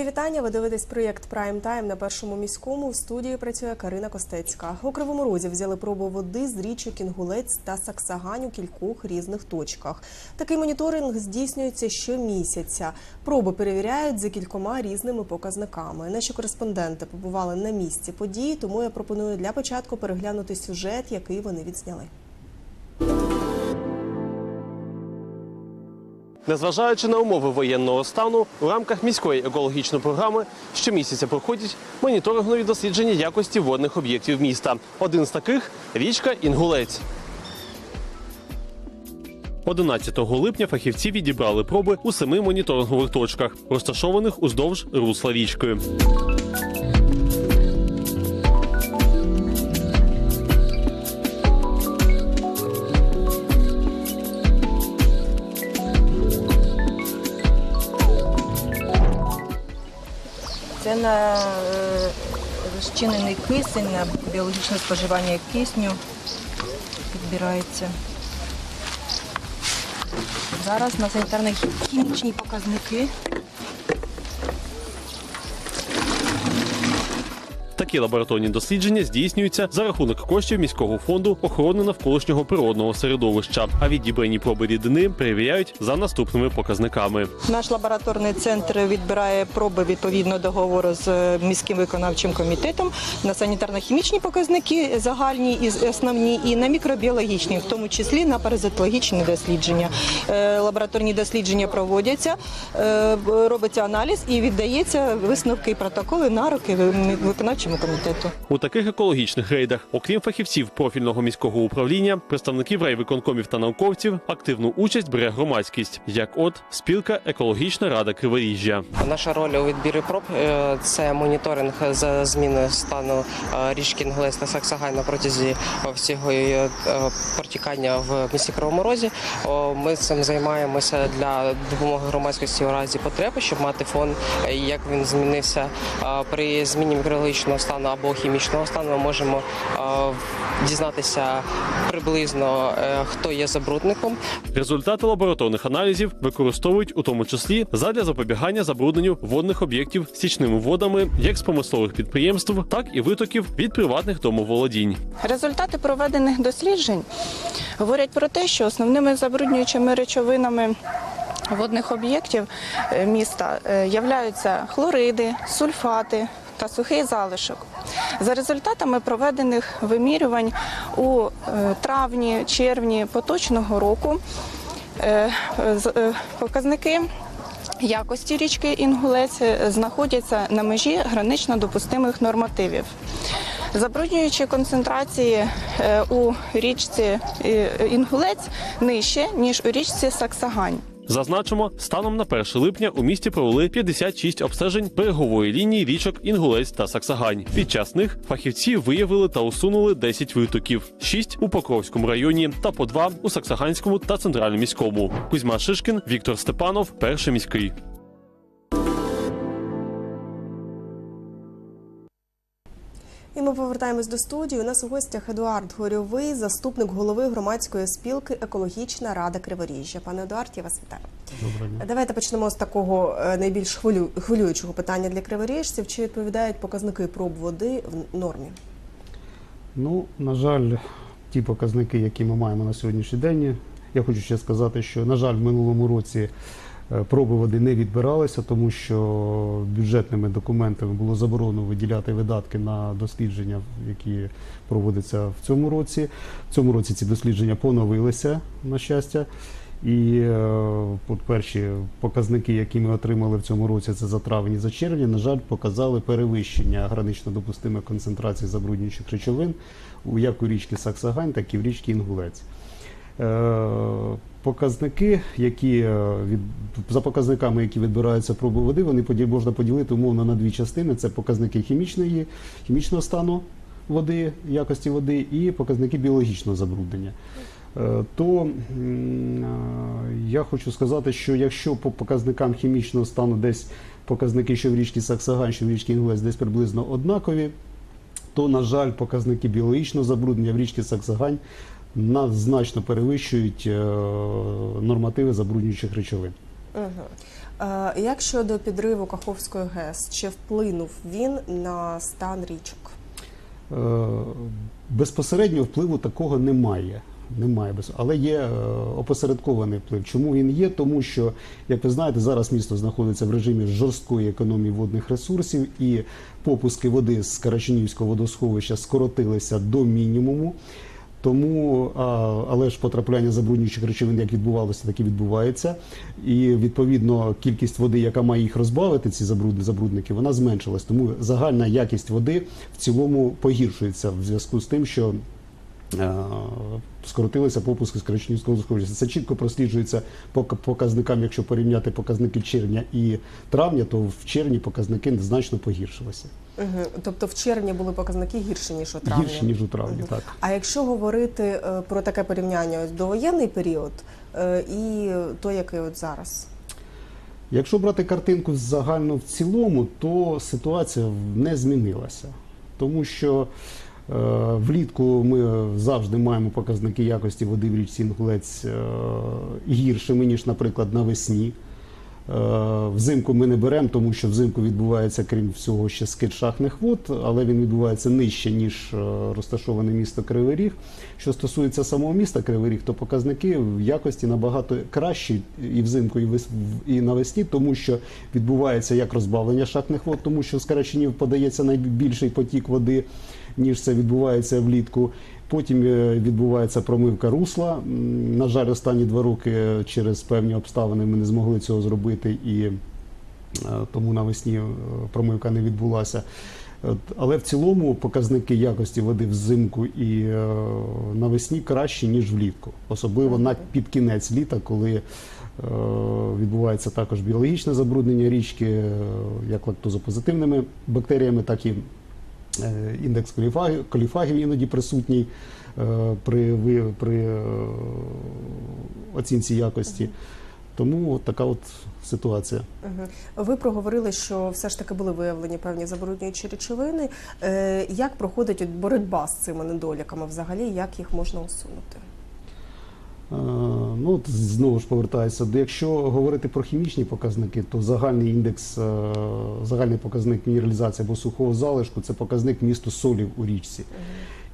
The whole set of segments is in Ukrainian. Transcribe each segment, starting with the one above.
Мої вітання. Ви дивитесь проєкт Прайм Тайм на першому міському. В студії працює Карина Костецька. У Кривому Розі взяли пробу води з річок Інгулець та Саксагань у кількох різних точках. Такий моніторинг здійснюється щомісяця. Проби перевіряють за кількома різними показниками. Наші кореспонденти побували на місці події, тому я пропоную для початку переглянути сюжет, який вони відзняли. Незважаючи на умови воєнного стану, у рамках міської екологічної програми щомісяця проходять моніторингові дослідження якості водних об'єктів міста. Один з таких річка Інгулець. 11 липня фахівці відібрали проби у семи моніторингових точках, розташованих уздовж русла річки. Це на е, розчинений кисень, на біологічне споживання кисню підбирається. Зараз на санітарно-хімічні показники. Такі лабораторні дослідження здійснюються за рахунок коштів міського фонду охорони навколишнього природного середовища. А відібрані проби рідини перевіряють за наступними показниками. Наш лабораторний центр відбирає проби відповідно договору з е, міським виконавчим комітетом на санітарно-хімічні показники загальні і основні, і на мікробіологічні, в тому числі на паразитологічні дослідження. Е, Лабораторні дослідження проводяться, е, робиться аналіз і віддається висновки і протоколи на руки виконавчому комітету. У таких екологічних рейдах, окрім фахівців профільного міського управління, представників райвиконкомів та науковців, активну участь бере громадськість, як от спілка Екологічна рада Криворіжжя. Наша роль у відбірі проб е, це моніторинг за зміною стану е, річки Інгулець та Саксагай на протязі е, всього її протікання в місті Кривому Розі. Ми цим займаємося для допомоги громадськості у разі потреби, щоб мати фон, як він змінився при зміні мікрологічного стану або хімічного стану. Ми можемо е, дізнатися приблизно, е, хто є забрудником, Результати лабораторних аналізів використовують у тому числі задля запобігання забрудненню водних об'єктів стічними водами як з промислових підприємств, так і витоків від приватних домоволодінь. Результати проведених досліджень говорять про те, що основними забруднюючими речовинами водних об'єктів е, міста являються хлориди, сульфати та сухий залишок. За результатами проведених вимірювань у е, травні, червні поточного року е, е, показники якості річки Інгулець знаходяться на межі гранично допустимих нормативів. Забруднюючі концентрації у річці Інгулець нижче, ніж у річці Саксагань. Зазначимо, станом на 1 липня у місті провели 56 обстежень берегової лінії річок Інгулець та Саксагань. Під час них фахівці виявили та усунули 10 витоків: 6 у Покровському районі та по 2 у Саксаганському та центральному міському. Кузьма Шишкін, Віктор Степанов, перший міський. Ми повертаємось до студії. У нас у гостях Едуард Горьовий, заступник голови громадської спілки Екологічна рада Криворіжжя. Пане Едуард, я вас вітаю. Давайте почнемо з такого е, найбільш хвилю... хвилюючого питання для криворіжців. Чи відповідають показники проб води в нормі? Ну, на жаль, ті показники, які ми маємо на сьогоднішній день, я хочу ще сказати, що, на жаль, в минулому році проби води не відбиралися, тому що бюджетними документами було заборонено виділяти видатки на дослідження, які проводяться в цьому році. В цьому році ці дослідження поновилися, на щастя. І е, от перші показники, які ми отримали в цьому році, це за травень і за червень, на жаль, показали перевищення гранично допустимих концентрацій забруднюючих речовин як у річці Саксагань, так і в річці Інгулець. Показники, які е, від за показниками, які відбираються проби води, вони поді- можна поділити умовно на дві частини: це показники хімічної, хімічного стану води, якості води, і показники біологічного забруднення. Е, То е, я хочу сказати, що якщо по показникам хімічного стану десь показники, що в річці Саксагань, що в річці Інгулець десь приблизно однакові, то, на жаль, показники біологічного забруднення в річці Саксагань значно перевищують е, нормативи забруднюючих речовин. Угу. Е, як щодо підриву Каховської ГЕС, чи вплинув він на стан річок? Е, Безпосереднього впливу такого немає. Немає без, але є е, опосередкований вплив. Чому він є? Тому що, як ви знаєте, зараз місто знаходиться в режимі жорсткої економії водних ресурсів, і попуски води з Карачунівського водосховища скоротилися до мінімуму. Тому, але ж потрапляння забруднюючих речовин як відбувалося, так і відбувається. І відповідно кількість води, яка має їх розбавити, ці забрудні забрудники, вона зменшилась. Тому загальна якість води в цілому погіршується в зв'язку з тим, що скоротилися попуски з Карачунівського водосховища. Це чітко просліджується по показникам. Якщо порівняти показники червня і травня, то в червні показники значно погіршилися. Угу. Тобто в червні були показники гірші, ніж у травні? Гірше ніж у травні, Мгм. так. А якщо говорити е, про таке порівняння ось довоєнний період е, і той, який от зараз? Якщо брати картинку загально в цілому, то ситуація не змінилася. Тому що е, влітку ми завжди маємо показники якості води в річці Інгулець е, гіршими, ніж, наприклад, навесні. Е, Взимку ми не беремо, тому що взимку відбувається, крім всього, ще скид шахтних вод, але він відбувається нижче, ніж е, розташоване місто Кривий Ріг. Що стосується самого міста Кривий Ріг, то показники в якості набагато кращі і взимку, і вес- навесні, тому що відбувається як розбавлення шахтних вод, тому що з Карачунів подається найбільший потік води, ніж це відбувається влітку. Потім е, відбувається промивка русла. На жаль, останні два роки через певні обставини ми не змогли цього зробити, і е, тому навесні е, промивка не відбулася. Але в цілому показники якості води взимку і навесні кращі, ніж влітку. Особливо на під кінець літа, коли відбувається також біологічне забруднення річки, як лактозопозитивними бактеріями, так і індекс коліфагів, коліфагів іноді присутній е, при, при е, оцінці якості. Тому от така от ситуація. Угу. Ви проговорили, що все ж таки були виявлені певні забруднюючі речовини. Е, як проходить боротьба з цими недоліками взагалі, як їх можна усунути? Е, Ну, знову ж повертаюся. Якщо говорити про хімічні показники, то загальний індекс, е, загальний показник мінералізації або сухого залишку це показник місту солів у річці.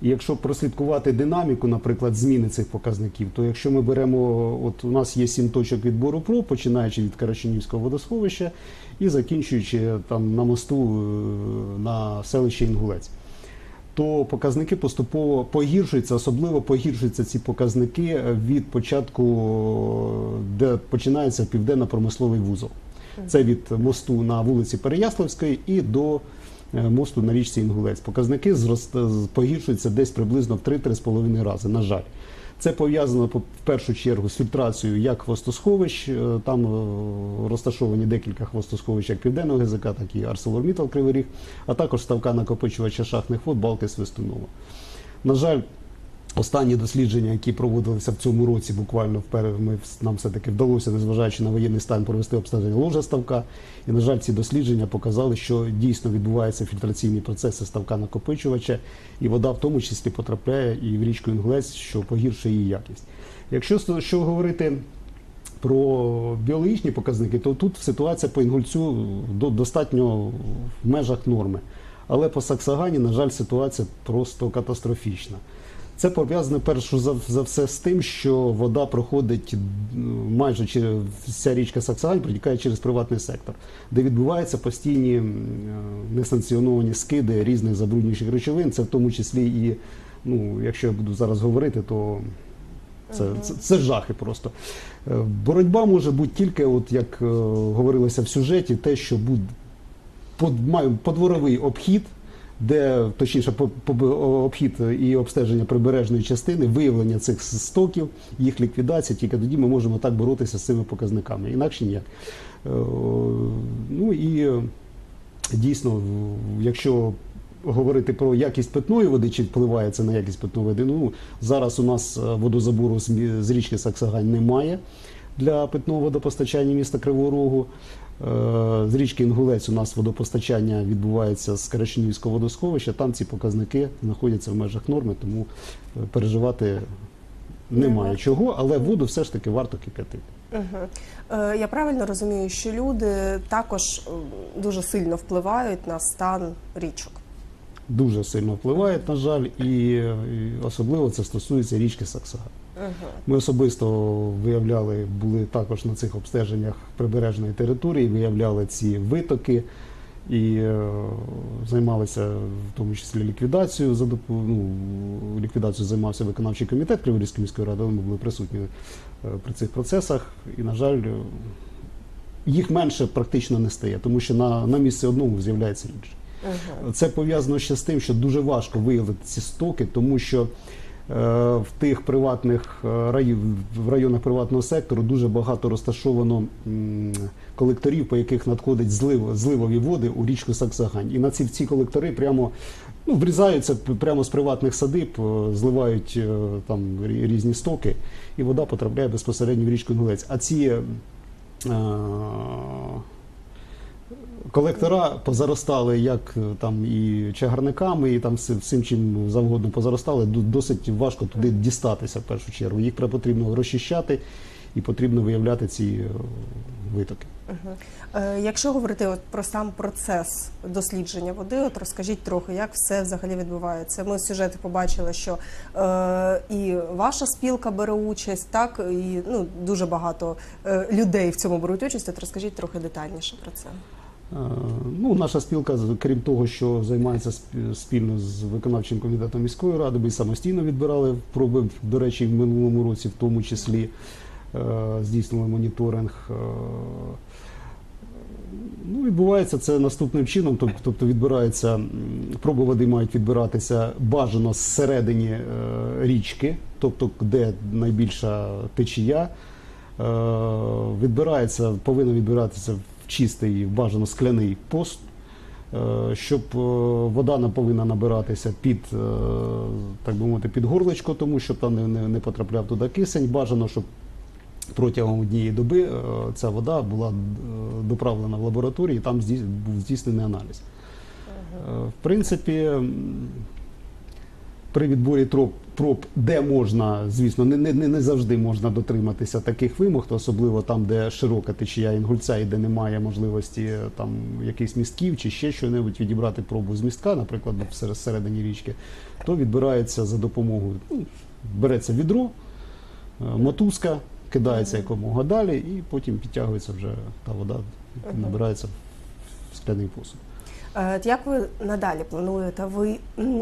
І якщо прослідкувати динаміку, наприклад, зміни цих показників, то якщо ми беремо, от у нас є сім точок відбору проб, починаючи від Карачунівського водосховища і закінчуючи там на мосту е, на селище Інгулець то показники поступово погіршуються, особливо погіршуються ці показники е, від початку, е, де починається південно-промисловий вузол. Це від мосту на вулиці Переяславської і до е, мосту на річці Інгулець. Показники погіршуються десь приблизно в 3-3,5 рази, на жаль. Це пов'язано в першу чергу з фільтрацією як хвостосховищ, е, там е, розташовані декілька хвостосховищ як Південного ГЗК, так і ArcelorMittal Кривий Ріг, а також ставка накопичувача шахтних вод Балки Свистунова. На жаль, останні дослідження, які проводилися в цьому році, буквально вперше ми нам все-таки вдалося, незважаючи на воєнний стан, провести обстеження ложа ставка. І, на жаль, ці дослідження показали, що дійсно відбуваються фільтраційні процеси ставка накопичувача, і вода в тому числі потрапляє і в річку Інгулець, що погіршує її якість. Якщо що говорити про біологічні показники, то тут ситуація по інгульцю до- достатньо в межах норми. Але по Саксагані, на жаль, ситуація просто катастрофічна. Це пов'язано перш за, все з тим, що вода проходить майже через вся річка Саксагань протікає через приватний сектор, де відбуваються постійні е, несанкціоновані скиди різних забруднюючих речовин. Це в тому числі і, ну, якщо я буду зараз говорити, то це, це, це жахи просто. Е, Боротьба може бути тільки, от як е, говорилося в сюжеті, те, що буде под, подворовий обхід, де точніше обхід і обстеження прибережної частини, виявлення цих стоків, їх ліквідація, тільки тоді ми можемо так боротися з цими показниками. Інакше ніяк. Е, Ну і е, дійсно, якщо говорити про якість питної води, чи впливає це на якість питної води, ну зараз у нас е, водозабору з річки Саксагань немає для питного водопостачання міста Кривого Рогу. З річки Інгулець у нас водопостачання відбувається з Карачунівського водосховища. Там ці показники знаходяться в межах норми, тому е, переживати немає чого, але воду все ж таки варто кип'ятити. Угу. Е, я правильно розумію, що люди також е, дуже сильно впливають на стан річок. Дуже сильно впливають, на жаль, і, і особливо це стосується річки Саксага. Ми особисто виявляли, були також на цих обстеженнях прибережної території, виявляли ці витоки і е, займалися в тому числі ліквідацією. За доп- ну, ліквідацією займався виконавчий комітет Криворізької міської ради. Ми були присутні е, при цих процесах. І, на жаль, е, їх менше практично не стає, тому що на, на місці одному з'являється. Угу. Це пов'язано ще з тим, що дуже важко виявити ці стоки, тому що в тих приватних е, в районах приватного сектору дуже багато розташовано колекторів, по яких надходять злив, зливові води у річку Саксагань. І на ці, ці колектори прямо ну, врізаються прямо з приватних садиб, е, зливають е, там різні стоки, і вода потрапляє безпосередньо в річку Інгулець. А ці е, колектора позаростали як е, там і чагарниками, і там всім чим завгодно позаростали. Досить важко туди дістатися в першу чергу. Їх потрібно розчищати і потрібно виявляти ці е, витоки. Е, якщо говорити от про сам процес дослідження води, от розкажіть трохи, як все взагалі відбувається. Ми з сюжету побачили, що е, і ваша спілка бере участь, так і ну дуже багато е, людей в цьому беруть участь. От розкажіть трохи детальніше про це. Е, Ну, наша спілка, крім того, що займається сп- спільно з виконавчим комітетом міської ради, ми самостійно відбирали проби, до речі, в минулому році, в тому числі е, здійснили моніторинг. Е, Ну, відбувається це наступним чином, тобто відбирається проби води мають відбиратися бажано зсередині річки, тобто де найбільша течія. Відбирається, повинно відбиратися чистий, бажано скляний пост, е, щоб е, вода не повинна набиратися під, е, так би мовити, під горлечко, тому щоб там не, не, не потрапляв туди кисень. Бажано, щоб протягом однієї доби ця вода була доправлена в лабораторію і там здійснений аналіз. В принципі, при відборі троп, проб, де можна, звісно, не, не, не не завжди можна дотриматися таких вимог, то особливо там, де широка течія інгульця і де немає можливості е, там якихось містків чи ще що-небудь відібрати пробу з містка, наприклад, всередині річки, то відбирається за допомогою, ну, береться відро, е, мотузка, кидається якомога далі, і потім підтягується вже та вода, набирається в скляний посуд. Е, Як ви надалі плануєте? Ви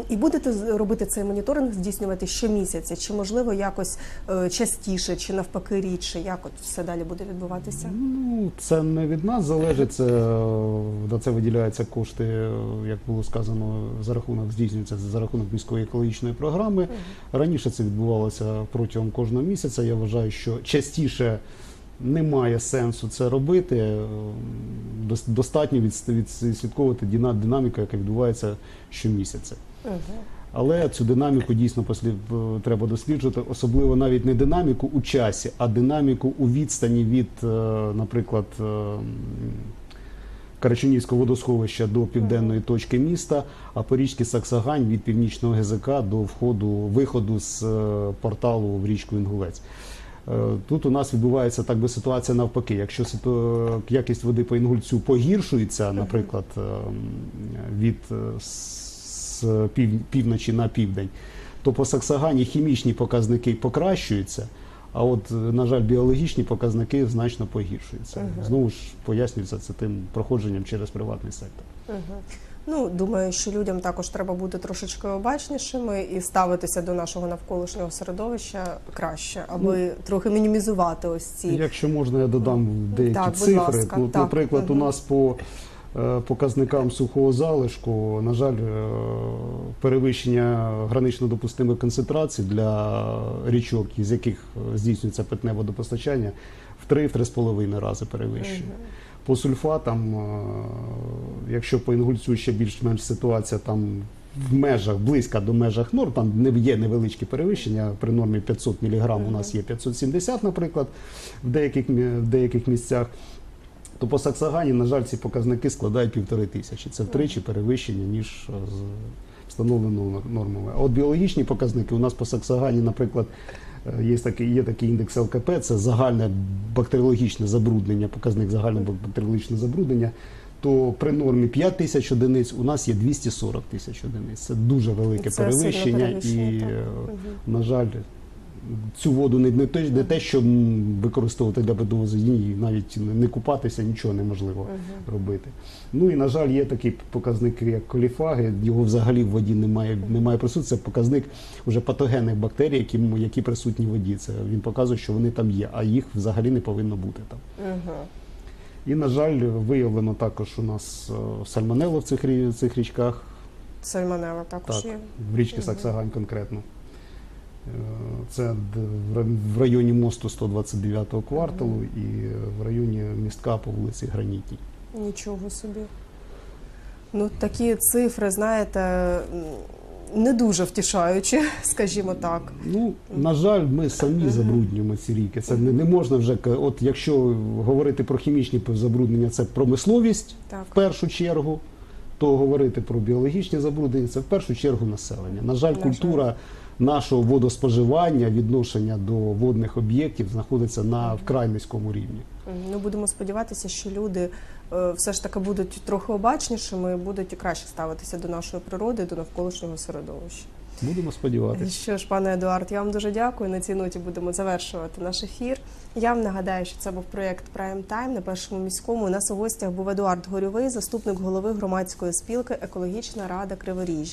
і будете робити цей моніторинг, здійснювати щомісяця? Чи можливо якось е, частіше, чи навпаки рідше? Як от все далі буде відбуватися? Ну, це не від нас залежить. Це, е, на це виділяються кошти, як було сказано, за рахунок здійснюється за рахунок міської екологічної програми. Раніше це відбувалося протягом кожного місяця. Я вважаю, що частіше немає сенсу це робити. Е, Достатньо відслідковувати динаміку, яка відбувається щомісяця. Але цю динаміку дійсно послід, е, треба досліджувати, особливо навіть не динаміку у часі, а динаміку у відстані від, е, наприклад, Карачунівського водосховища до південної точки міста, а по річці Саксагань від північного ГЗК до входу виходу з порталу в річку Інгулець. Е, Тут у нас відбувається так би ситуація навпаки. Якщо якість води по інгульцю погіршується, наприклад, е, від е, півночі на південь, то по Саксагані хімічні показники покращуються. А от, е, на жаль, біологічні показники значно погіршуються. Знову ж пояснюється це тим проходженням через приватний сектор. Ну, думаю, що людям також треба бути трошечки обачнішими і ставитися до нашого навколишнього середовища краще, аби трохи мінімізувати ось ці. Якщо можна, я додам деякі Так, цифри. ласка, ну, так. наприклад, у нас по е, показникам сухого залишку, на жаль, е, перевищення гранично допустимих концентрацій для річок, із яких е, здійснюється питне водопостачання, в 3-3,5 рази перевищує. По сульфатам, е, якщо по інгульцю ще більш-менш ситуація там в межах, близько до межах норм, там не є невеличкі перевищення. При нормі 500 мг у нас є 570, наприклад, в деяких, в деяких місцях. То по Саксагані, на жаль, ці показники складають півтори тисячі. Це втричі перевищення, ніж е, з встановленою нор- А от біологічні показники у нас по Саксагані, наприклад, Є такий, є такий індекс ЛКП, це загальне бактеріологічне забруднення, показник загального бактеріологічного забруднення. То при нормі 5 тисяч одиниць у нас є 240 тисяч одиниць. Це дуже велике Це перевищення, перевищення, і, так. е, на жаль, цю воду не, не, те, не те, що використовувати для бедовози, ні, навіть не- не купатися, нічого неможливо робити. Ну і на жаль, є такий показник, як коліфаги. Його взагалі в воді немає, немає присутності. Це показник вже патогенних бактерій, які, які присутні в воді. Це він показує, що вони там є, а їх взагалі не повинно бути там. Мгм. І, на жаль, виявлено також у нас е, в цих, цих річках. Сальмонелла також Так, є. в річці Мгм. Саксагань конкретно. Це в ра- в районі мосту 129-го кварталу і в районі містка по вулиці Гранітній. Нічого собі. Ну, такі цифри, знаєте, не дуже втішаючі, скажімо так. Ну, на жаль, ми самі забруднюємо ці ріки. Це не, не можна вже от якщо говорити про хімічні забруднення, це промисловість Так. в першу чергу, то говорити про біологічні забруднення це в першу чергу населення. На жаль, культура нашого водоспоживання, відношення до водних об'єктів знаходиться на вкрай низькому рівні. Ну, будемо сподіватися, що люди е, все ж таки будуть трохи обачнішими і будуть краще ставитися до нашої природи, до навколишнього середовища. Будемо сподіватися. Що ж, пане Едуард, я вам дуже дякую. На цій ноті будемо завершувати наш ефір. Я вам нагадаю, що це був проєкт Prime Time на першому міському. У нас у гостях був Едуард Горювий, заступник голови громадської спілки Екологічна рада Криворіжжя.